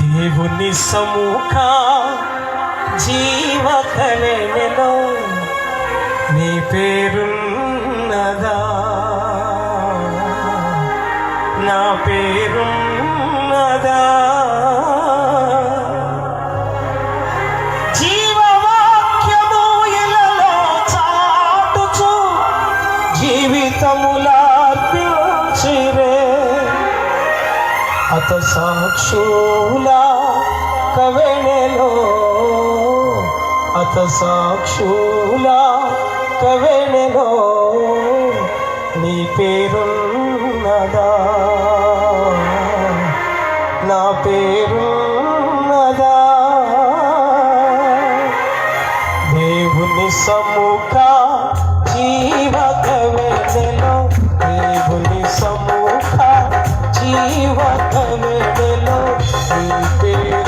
దేవుని సముఖ జీవకళలో నీ పేరున్నదా? నా పేరున్నదా? జీవవాక్యము ఇలలో చాటుచు జీవితములా అత సాక్షుల కవెణలో. అత సాక్షుల కవెణలో నీ పేరున్నదా? నా పేరున్నదా हमें मिलो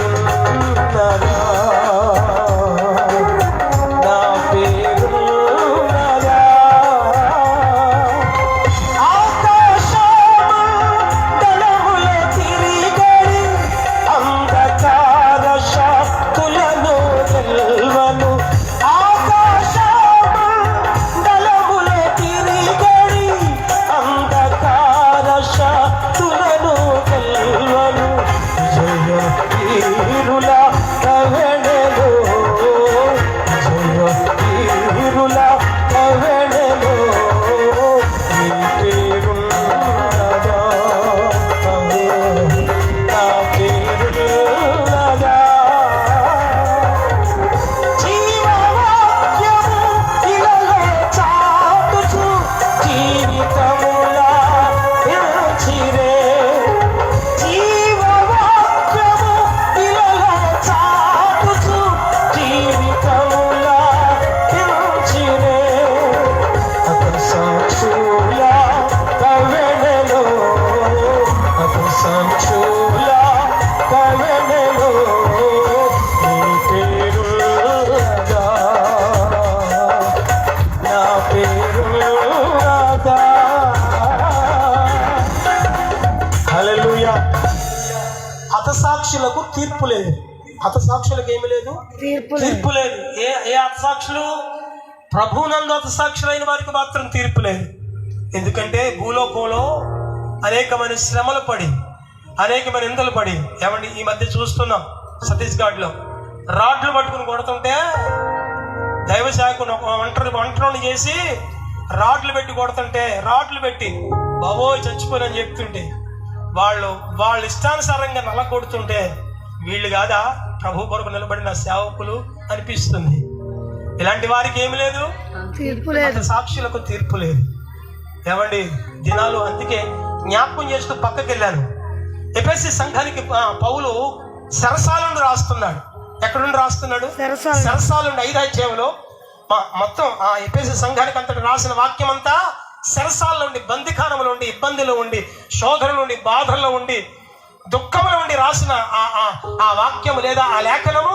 హతసాక్షులకు తీర్పు లేదు. హతసాక్షులకు ఏమి లేదు? తీర్పు లేదు. ఏ ఏ హతసాక్షులు? ప్రభునందు హతసాక్షులైన వారికి మాత్రం తీర్పు లేదు. ఎందుకంటే భూలోకంలో అనేకమైన శ్రమలు పడి అనేకమైన నిందలు పడి ఏమండి ఈ మధ్య చూస్తున్నాం ఛత్తీస్గఢ్లో. రాడ్లు పట్టుకుని కొడుతుంటే దైవ శాఖను ఒంటరి ఒంటరిని చేసి రాడ్లు పెట్టి కొడుతుంటే రాడ్లు పెట్టి బాబోయ్ చచ్చిపోనని చెప్తుంటే వాళ్ళు వాళ్ళ ఇష్టానుసారంగా నల్ల కొడుతుంటే వీళ్ళు కాదా ప్రభు కొరకు నిలబడిన సేవకులు అనిపిస్తుంది. ఇలాంటి వారికి ఏమి లేదు. తీర్పు లేదు. సాక్షులకు తీర్పు లేదు. ఏమండి? దినాలు అందుకే జ్ఞాపకం చేస్తూ పక్కకి వెళ్ళాను. ఎపిఎస్సి సంఘానికి పౌలు సరసాల నుండి రాస్తున్నాడు. ఎక్కడ నుండి రాస్తున్నాడు? సరసాల ఐదు అధ్యాయంలో. మొత్తం ఆ ఎపిఎస్సి సంఘానికి అంతటి రాసిన వాక్యం అంతా సరసాల ఉండి బందిఖానంలో ఉండి ఇబ్బందిలో ఉండి శోధనలో ఉండి బాధల్లో ఉండి దుఃఖంలో ఉండి రాసిన ఆ ఆ- ఆ వాక్యము లేదా ఆ లేఖనము